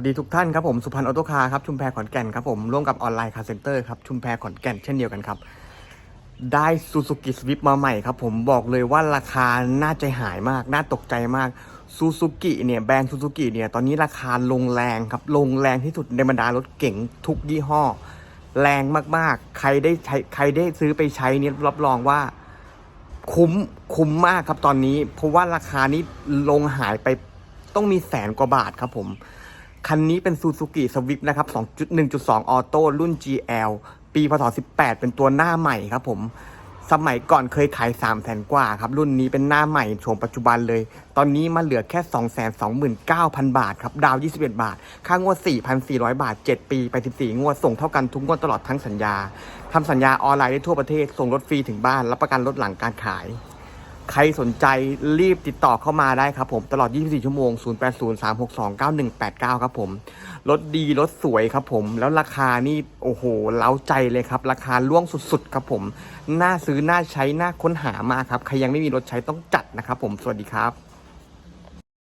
วัสดีทุกท่านครับผมสุพันธ์ออโตคาร์ครับชุมแพขอนแก่นครับผมร่วมกับออนไลน์คาร์เซ็นเตอร์ครับชุมแพขอนแก่นเช่นเดียวกันครับ ได้ซูซูกิสวิปมาใหม่ครับผมบอกเลยว่าราคาน่าใจหายมาก น่าตกใจมากซูซูกิเนี่ยแบรนด์ซูซูกิเนี่ยตอนนี้ราคาลงแรงครับลงแรงที่สุดในบรรดารถเก๋งทุกยี่ห้อ แรงมากๆ ใครได้ใช้ใครได้ซื้อไปใช้เนี่ยรับรองว่าคุ้มคุ้มมากครับตอนนี้ เพราะว่าราคานี้ลงหายไปต้องมีแสนกว่าบาทครับผม คันนี้เป็น Suzuki Swift นะครับ 2.1.2 ออโต้รุ่น GL ปีพศ 18 เป็นตัวหน้าใหม่ครับผม สมัยก่อนเคยขาย 3 0 0แสนกว่าครับ รุ่นนี้เป็นหน้าใหม่โฉมปัจจุบันเลย ตอนนี้มาเหลือแค่ 229,000 บาทครับ ดาว 21 บาท ค่างวด 4,400 บาท 7 ปีไป 14 งวด ส่งเท่ากันทุกงวดตลอดทั้งสัญญาทำสัญญาออนไลน์ได้ทั่วประเทศ ส่งรถฟรีถึงบ้าน รับประกันรถหลังการขาย ใครสนใจรีบติดต่อเข้ามาได้ครับผมตลอด 24 ชั่วโมง 0803629189 ครับผมรถดีรถสวยครับผม แล้วราคานี่โอ้โหเล้าใจเลยครับ ราคาล่วงสุดๆ ครับผม น่าซื้อน่าใช้น่าค้นหามากครับ ใครยังไม่มีรถใช้ต้องจัดนะครับผมสวัสดีครับ